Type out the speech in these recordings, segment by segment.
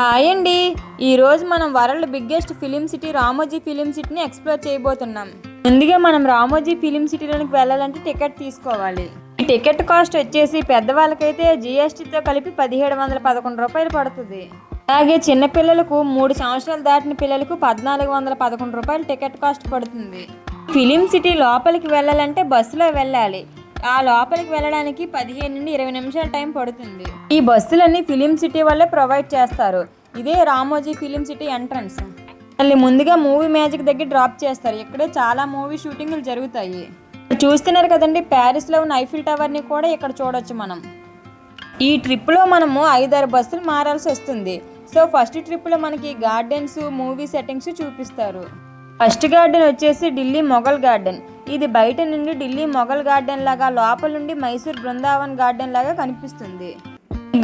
Hi అండి ఈరోజు మనం world biggest film city Ramoji film సిటీని ఎక్స్ప్లోర్ చేయబోతున్నాం. ముందుగా మనం రామోజీ ఫిలిం సిటీలోకి వెళ్ళాలంటే టికెట్ తీసుకోవాలి. ఈ టికెట్ కాస్ట్ వచ్చేసి పెద్దవాళ్ళకైతే జిఎస్టీతో కలిపి పదిహేడు వందల పదకొండు రూపాయలు పడుతుంది. అలాగే చిన్నపిల్లలకు మూడు సంవత్సరాలు దాటిన పిల్లలకు పద్నాలుగు వందల పదకొండు రూపాయలు టికెట్ కాస్ట్ పడుతుంది. ఫిలిం సిటీ లోపలికి వెళ్ళాలంటే బస్సులో వెళ్ళాలి. ఆ లోపలికి వెళ్ళడానికి పదిహేను నుండి ఇరవై నిమిషాల టైం పడుతుంది. ఈ బస్సులన్నీ ఫిలిం సిటీ వల్లే ప్రొవైడ్ చేస్తారు. ఇదే రామోజీ ఫిలిం సిటీ ఎంట్రన్స్. మళ్ళీ ముందుగా మూవీ మ్యాజిక్ దగ్గర డ్రాప్ చేస్తారు. ఇక్కడే చాలా మూవీ షూటింగ్లు జరుగుతాయి. చూస్తున్నారు కదండి ప్యారిస్లో ఉన్న ఐఫిల్ టవర్ని కూడా ఇక్కడ చూడొచ్చు మనం. ఈ ట్రిప్లో మనము ఐదారు బస్సులు మారాల్సి వస్తుంది. సో ఫస్ట్ ట్రిప్లో మనకి గార్డెన్స్ మూవీ సెట్టింగ్స్ చూపిస్తారు. ఫస్ట్ గార్డెన్ వచ్చేసి ఢిల్లీ మొఘల్ గార్డెన్. ఇది బయట నుండి ఢిల్లీ మొఘల్ గార్డెన్ లాగా లోపల నుండి మైసూర్ బృందావన్ గార్డెన్ లాగా కనిపిస్తుంది.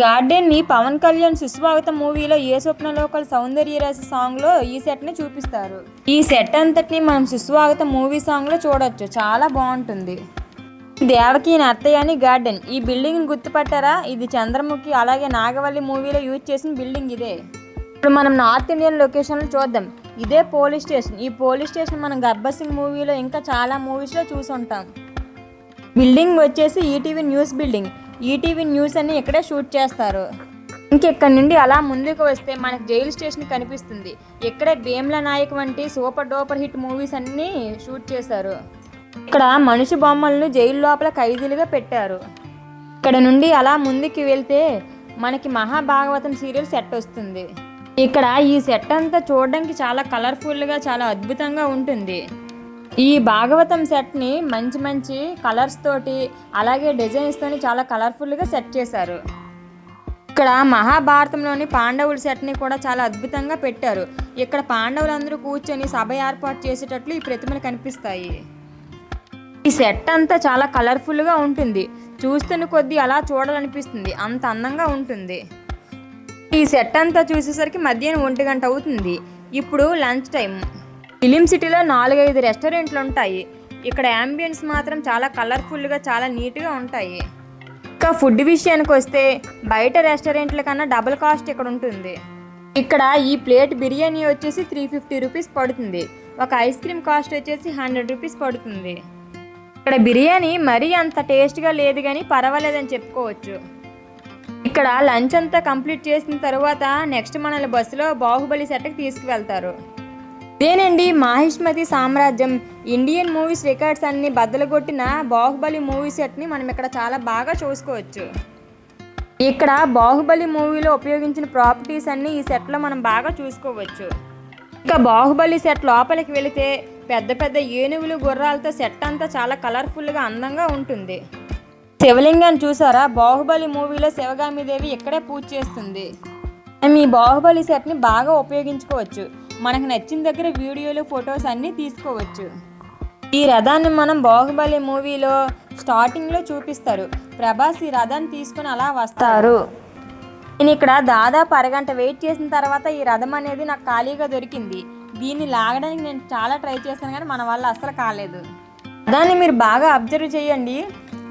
గార్డెన్ని పవన్ కళ్యాణ్ సుస్వాగతం మూవీలో ఏ స్వప్నలోకల్ సౌందర్యరాశి సాంగ్లో ఈ సెట్ని చూపిస్తారు. ఈ సెట్ అంతటిని మనం సుస్వాగతం మూవీ సాంగ్లో చూడొచ్చు. చాలా బాగుంటుంది. దేవకి నర్తయాని గార్డెన్. ఈ బిల్డింగ్ గుర్తుపట్టారా? ఇది చంద్రముఖి అలాగే నాగవల్లి మూవీలో యూజ్ చేసిన బిల్డింగ్ ఇదే. ఇప్పుడు మనం నార్త్ ఇండియన్ లొకేషన్లు చూద్దాం. ఇదే పోలీస్ స్టేషన్. ఈ పోలీస్ స్టేషన్ మనం గబ్బర్ సింగ్ మూవీలో ఇంకా చాలా మూవీస్లో చూసి ఉంటాం బిల్డింగ్ వచ్చేసి ETV news building. ETV news అని ఇక్కడే షూట్ చేస్తారు. ఇంకెక్కడి నుండి అలా ముందుకు వస్తే మనకి జైలు స్టేషన్ కనిపిస్తుంది. ఇక్కడే భీమ్ల నాయక్ వంటి సూపర్ డూపర్ హిట్ మూవీస్ అన్నీ షూట్ చేశారు. ఇక్కడ మనిషి బొమ్మలను జైలు లోపల ఖైదీలుగా పెట్టారు. ఇక్కడ నుండి అలా ముందుకు వెళ్తే మనకి మహాభాగవతం సీరియల్ సెట్ వస్తుంది. ఇక్కడ ఈ సెట్ అంతా చూడడానికి చాలా కలర్ఫుల్గా చాలా అద్భుతంగా ఉంటుంది. ఈ భాగవతం సెట్ని మంచి మంచి కలర్స్ తోటి అలాగే డిజైన్స్తోని చాలా కలర్ఫుల్గా సెట్ చేశారు. ఇక్కడ మహాభారతంలోని పాండవుల సెట్ని కూడా చాలా అద్భుతంగా పెట్టారు. ఇక్కడ పాండవులందరూ కూర్చొని సభ ఏర్పాటు చేసేటట్లు ఈ ప్రతిమలు కనిపిస్తాయి. ఈ సెట్ అంతా చాలా కలర్ఫుల్గా ఉంటుంది. చూస్తున్న కొద్దీ అలా చూడాలనిపిస్తుంది. అంత అందంగా ఉంటుంది. ఈ సెట్ అంతా చూసేసరికి మధ్యాహ్నం ఒంటి గంట అవుతుంది. ఇప్పుడు లంచ్ టైం ఫిలిం సిటీలో నాలుగైదు రెస్టారెంట్లు ఉంటాయి. ఇక్కడ అంబియన్స్ మాత్రం చాలా కలర్ఫుల్గా చాలా నీట్గా ఉంటాయి. ఇంకా ఫుడ్ విషయానికి వస్తే బయట రెస్టారెంట్ల కన్నా డబుల్ కాస్ట్ ఇక్కడ ఉంటుంది. ఇక్కడ ఈ ప్లేట్ బిర్యానీ వచ్చేసి త్రీ ఫిఫ్టీ రూపీస్ పడుతుంది. ఒక ఐస్ క్రీమ్ కాస్ట్ వచ్చేసి హండ్రెడ్ రూపీస్ పడుతుంది. ఇక్కడ బిర్యానీ మరీ అంత టేస్ట్గా లేదు కానీ పర్వాలేదని చెప్పుకోవచ్చు. ఇక్కడ లంచ్ అంతా కంప్లీట్ చేసిన తర్వాత నెక్స్ట్ మనల్ని బస్సులో బాహుబలి సెట్కి తీసుకువెళ్తారు. ఇదేనండి మాహిష్మతి సామ్రాజ్యం? ఇండియన్ మూవీస్ రికార్డ్స్ అన్ని బద్దలుగొట్టిన బాహుబలి మూవీ సెట్ని మనం ఇక్కడ చాలా బాగా చూసుకోవచ్చు. ఇక్కడ బాహుబలి మూవీలో ఉపయోగించిన ప్రాపర్టీస్ అన్ని ఈ సెట్లో మనం బాగా చూసుకోవచ్చు. ఇంకా బాహుబలి సెట్ లోపలికి వెళితే పెద్ద పెద్ద ఏనుగులు గుర్రాలతో సెట్ అంతా చాలా కలర్ఫుల్గా అందంగా ఉంటుంది. శివలింగాన్ని చూసారా? బాహుబలి మూవీలో శివగామిదేవి ఇక్కడే పూజ చేస్తుంది. మనం ఈ బాహుబలి సెట్ని బాగా ఉపయోగించుకోవచ్చు. మనకు నచ్చిన దగ్గర వీడియోలు ఫొటోస్ అన్నీ తీసుకోవచ్చు. ఈ రథాన్ని మనం బాహుబలి మూవీలో స్టార్టింగ్లో చూపిస్తారు. ప్రభాస్ ఈ రథాన్ని తీసుకుని అలా వస్తారు. నేను ఇక్కడ దాదాపు అరగంట వెయిట్ చేసిన తర్వాత ఈ రథం అనేది నాకు ఖాళీగా దొరికింది. దీన్ని లాగడానికి నేను చాలా ట్రై చేశాను కానీ మన వల్ల అస్సలు కాలేదు. దాన్ని మీరు బాగా అబ్జర్వ్ చేయండి.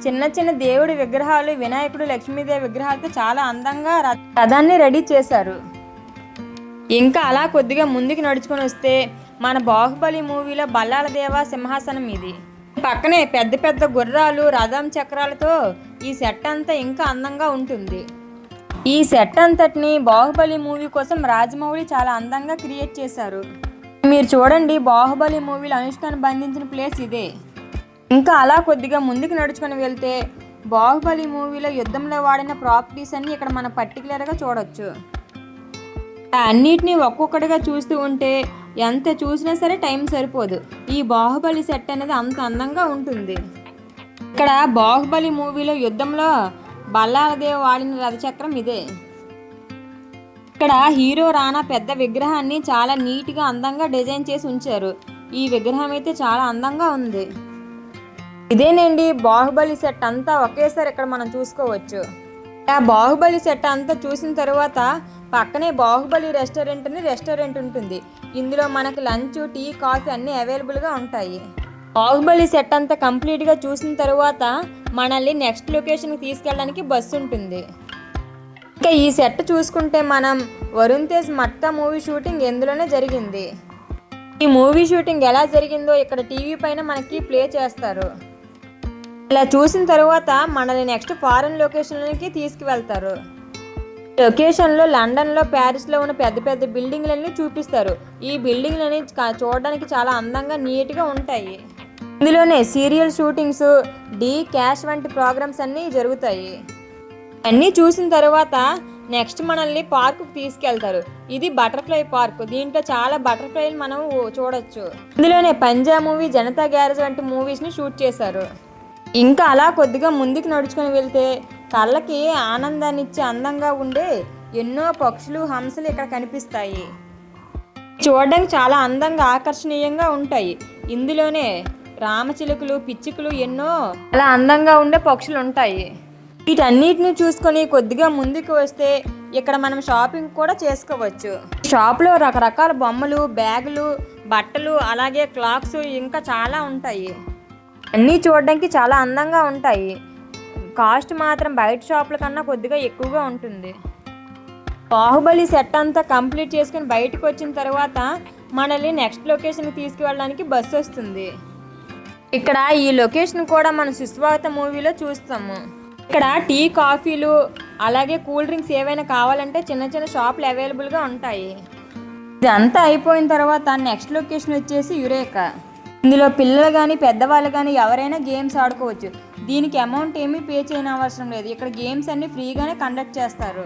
చిన్న చిన్న దేవుడి విగ్రహాలు వినాయకుడు లక్ష్మీదేవి విగ్రహాలతో చాలా అందంగా రథాన్ని రెడీ చేశారు. ఇంకా అలా కొద్దిగా ముందుకు నడుచుకొని వస్తే మన బాహుబలి మూవీలో బల్లాల దేవ సింహాసనం ఇది. పక్కనే పెద్ద పెద్ద గుర్రాలు రథం చక్రాలతో ఈ సెట్ అంతా ఇంకా అందంగా ఉంటుంది. ఈ సెట్ అంతటిని బాహుబలి మూవీ కోసం రాజమౌళి చాలా అందంగా క్రియేట్ చేశారు. మీరు చూడండి బాహుబలి మూవీలో అనుష్కను బంధించిన ప్లేస్ ఇదే. ఇంకా అలా కొద్దిగా ముందుకు నడుచుకొని వెళ్తే బాహుబలి మూవీలో యుద్ధంలో వాడిన ప్రాపర్టీస్ అన్ని ఇక్కడ మనం పర్టికులర్గా చూడొచ్చు. అన్నిటినీ ఒక్కొక్కటిగా చూస్తూ ఉంటే ఎంత చూసినా సరే టైం సరిపోదు. ఈ బాహుబలి సెట్ అనేది అంత అందంగా ఉంటుంది. ఇక్కడ బాహుబలి మూవీలో యుద్ధంలో బల్లాలదేవ్ వాడిన రథచక్రం ఇదే. ఇక్కడ హీరో రానా పెద్ద విగ్రహాన్ని చాలా నీట్గా అందంగా డిజైన్ చేసి ఉంచారు. ఈ విగ్రహం అయితే చాలా అందంగా ఉంది. ఇదేనండి బాహుబలి సెట్ అంతా ఒకేసారి ఇక్కడ మనం చూసుకోవచ్చు. ఆ బాహుబలి సెట్ అంతా చూసిన తర్వాత పక్కనే బాహుబలి రెస్టారెంట్ అని రెస్టారెంట్ ఉంటుంది. ఇందులో మనకి లంచ్ టీ కాఫీ అన్నీ అవైలబుల్గా ఉంటాయి. బాహుబలి సెట్ అంతా కంప్లీట్గా చూసిన తర్వాత మనల్ని నెక్స్ట్ లొకేషన్కి తీసుకెళ్ళడానికి బస్సు ఉంటుంది. ఇంకా ఈ సెట్ చూసుకుంటే మనం వరుణ్ తేజ్ మట్కా మూవీ షూటింగ్ ఎందులోనే జరిగింది. ఈ మూవీ షూటింగ్ ఎలా జరిగిందో ఇక్కడ టీవీ పైన మనకి ప్లే చేస్తారు. ఇలా చూసిన తర్వాత మనల్ని నెక్స్ట్ ఫారెన్ లొకేషన్లకి తీసుకువెళ్తారు. లొకేషన్లో లండన్లో ప్యారిస్లో ఉన్న పెద్ద పెద్ద బిల్డింగ్లన్నీ చూపిస్తారు. ఈ బిల్డింగ్లని చూడడానికి చాలా అందంగా నీట్గా ఉంటాయి. ఇందులోనే సీరియల్ షూటింగ్స్ డీ క్యాష్ వంటి ప్రోగ్రామ్స్ అన్నీ జరుగుతాయి. అన్నీ చూసిన తర్వాత నెక్స్ట్ మనల్ని పార్కు తీసుకెళ్తారు. ఇది బటర్ఫ్లై పార్క్ దీంట్లో చాలా బటర్ఫ్లైలు మనం చూడొచ్చు. ఇందులోనే పంజాబ్ మూవీ జనతా గ్యారేజ్ వంటి మూవీస్ని షూట్ చేశారు. ఇంకా అలా కొద్దిగా ముందుకు నడుచుకొని వెళ్తే కళ్ళకి ఆనందాన్నిచ్చే అందంగా ఉండే ఎన్నో పక్షులు హంసలు ఇక్కడ కనిపిస్తాయి. చూడడానికి చాలా అందంగా ఆకర్షణీయంగా ఉంటాయి. ఇందులోనే రామచిలుకలు పిచ్చుకలు ఎన్నో అలా అందంగా ఉండే పక్షులు ఉంటాయి. వీటన్నిటిని చూసుకొని కొద్దిగా ముందుకు వస్తే ఇక్కడ మనం షాపింగ్ కూడా చేసుకోవచ్చు. షాప్లో రకరకాల బొమ్మలు బ్యాగులు బట్టలు అలాగే క్లాక్స్ ఇంకా చాలా ఉంటాయి. అన్నీ చూడడానికి చాలా అందంగా ఉంటాయి. కాస్ట్ మాత్రం బయట షాపుల కన్నా కొద్దిగా ఎక్కువగా ఉంటుంది. బాహుబలి సెట్ అంతా కంప్లీట్ చేసుకుని బయటకు వచ్చిన తర్వాత మనల్ని నెక్స్ట్ లొకేషన్కి తీసుకువెళ్ళడానికి బస్సు వస్తుంది. ఇక్కడ ఈ లొకేషన్ కూడా మనం సుస్వాగత మూవీలో చూస్తాము. ఇక్కడ టీ కాఫీలు అలాగే కూల్ డ్రింక్స్ ఏవైనా కావాలంటే చిన్న చిన్న షాపులు అవైలబుల్గా ఉంటాయి. ఇదంతా అయిపోయిన తర్వాత నెక్స్ట్ లొకేషన్ వచ్చేసి యురేకా. ఇందులో పిల్లలు కానీ పెద్దవాళ్ళు కానీ ఎవరైనా గేమ్స్ ఆడుకోవచ్చు. దీనికి అమౌంట్ ఏమీ పే చేయనవసరం లేదు. ఇక్కడ గేమ్స్ అన్ని ఫ్రీగానే కండక్ట్ చేస్తారు.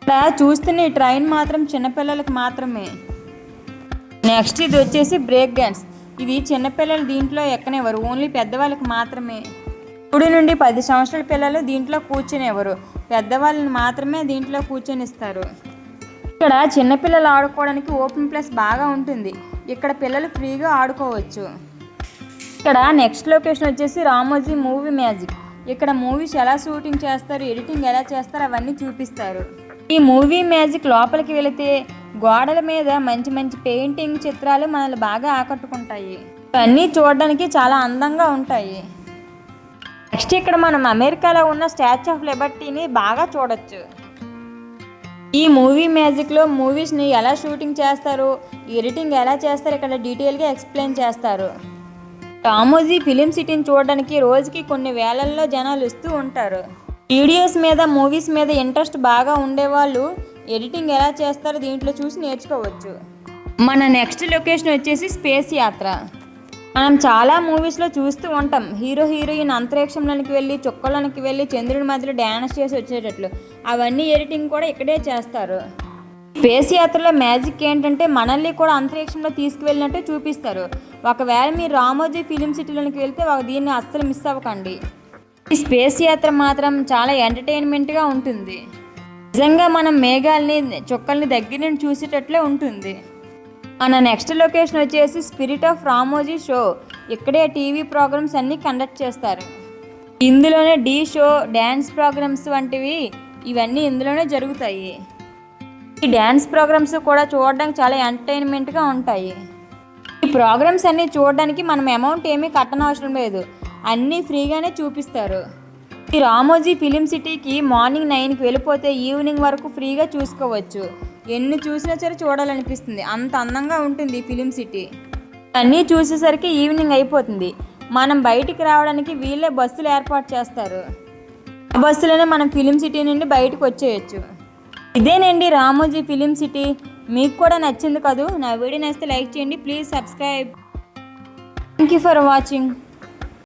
ఇక్కడ చూస్తున్న ఈ ట్రైన్ మాత్రం చిన్నపిల్లలకు మాత్రమే. నెక్స్ట్ ఇది వచ్చేసి బ్రేక్ డ్యాన్స్ ఇది చిన్నపిల్లలు దీంట్లో ఎక్కనివ్వరు. ఓన్లీ పెద్దవాళ్ళకి మాత్రమే. ఇప్పుడు నుండి పది సంవత్సరాల పిల్లలు దీంట్లో కూర్చునేవారు. పెద్దవాళ్ళని మాత్రమే దీంట్లో కూర్చొనిస్తారు. ఇక్కడ చిన్నపిల్లలు ఆడుకోవడానికి ఓపెన్ ప్లేస్ బాగా ఉంటుంది. ఇక్కడ పిల్లలు ఫ్రీగా ఆడుకోవచ్చు. ఇక్కడ నెక్స్ట్ లొకేషన్ వచ్చేసి రామోజీ మూవీ మ్యాజిక్. ఇక్కడ మూవీస్ ఎలా షూటింగ్ చేస్తారు ఎడిటింగ్ ఎలా చేస్తారు అవన్నీ చూపిస్తారు. ఈ మూవీ మ్యాజిక్ లోపలికి వెళితే గోడల మీద మంచి మంచి పెయింటింగ్ చిత్రాలు మనల్ని బాగా ఆకట్టుకుంటాయి. ఇవన్నీ చూడడానికి చాలా అందంగా ఉంటాయి. నెక్స్ట్ ఇక్కడ మనం అమెరికాలో ఉన్న స్టాచ్యూ ఆఫ్ లిబర్టీని బాగా చూడొచ్చు. ఈ మూవీ మ్యాజిక్లో మూవీస్ని ఎలా షూటింగ్ చేస్తారు ఎడిటింగ్ ఎలా చేస్తారు ఇక్కడ డీటెయిల్గా ఎక్స్ప్లెయిన్ చేస్తారు. టామోజీ ఫిలిం సిటీని చూడడానికి రోజుకి కొన్ని వేలల్లో జనాలు వస్తూ ఉంటారు. వీడియోస్ మీద మూవీస్ మీద ఇంట్రెస్ట్ బాగా ఉండేవాళ్ళు ఎడిటింగ్ ఎలా చేస్తారో దీంట్లో చూసి నేర్చుకోవచ్చు. మన నెక్స్ట్ లొకేషన్ వచ్చేసి స్పేస్ యాత్ర. మనం చాలా మూవీస్లో చూస్తూ ఉంటాం. హీరో హీరోయిన్ అంతరిక్షంలోనికి వెళ్ళి చుక్కలోనికి వెళ్ళి చంద్రుడి మధ్యలో డ్యాన్స్ చేసి వచ్చేటట్లు. అవన్నీ ఎడిటింగ్ కూడా ఇక్కడే చేస్తారు. స్పేస్ యాత్రలో మ్యాజిక్ ఏంటంటే మనల్ని కూడా అంతరిక్షంలో తీసుకువెళ్ళినట్టు చూపిస్తారు. ఒకవేళ మీరు రామోజీ ఫిలిం సిటీలోనికి వెళ్తే ఒక దీన్ని అస్సలు మిస్ అవ్వకండి. ఈ స్పేస్ యాత్ర మాత్రం చాలా ఎంటర్టైన్మెంట్గా ఉంటుంది. నిజంగా మనం మేఘాలని చుక్కల్ని దగ్గర నుండి చూసేటట్లే ఉంటుంది. మన నెక్స్ట్ లొకేషన్ వచ్చేసి స్పిరిట్ ఆఫ్ రామోజీ షో ఇక్కడే టీవీ ప్రోగ్రామ్స్ అన్నీ కండక్ట్ చేస్తారు. ఇందులోనే డీ షో డ్యాన్స్ ప్రోగ్రామ్స్ వంటివి ఇవన్నీ ఇందులోనే జరుగుతాయి. ఈ డ్యాన్స్ ప్రోగ్రామ్స్ కూడా చూడడానికి చాలా ఎంటర్టైన్మెంట్గా ఉంటాయి. ఈ ప్రోగ్రామ్స్ అన్నీ చూడడానికి మనం అమౌంట్ ఏమీ కట్టనవసరం లేదు. అన్నీ ఫ్రీగానే చూపిస్తారు. ఈ రామోజీ ఫిలిం సిటీకి మార్నింగ్ నైన్కి వెళ్ళిపోతే ఈవినింగ్ వరకు ఫ్రీగా చూసుకోవచ్చు. ఎన్ని చూసినా సరే చూడాలనిపిస్తుంది. అంత అందంగా ఉంటుంది ఫిలిం సిటీ. అన్నీ చూసేసరికి ఈవినింగ్ అయిపోతుంది. మనం బయటికి రావడానికి వీళ్ళే బస్సులు ఏర్పాటు చేస్తారు. ఆ బస్సులోనే మనం ఫిలిం సిటీ నుండి బయటకు వచ్చేయచ్చు. ఇదేనండి రామోజీ ఫిలిం సిటీ. మీకు కూడా నచ్చింది కదూ? నా వీడియో నచ్చితే లైక్ చేయండి. Please subscribe. Thank you for watching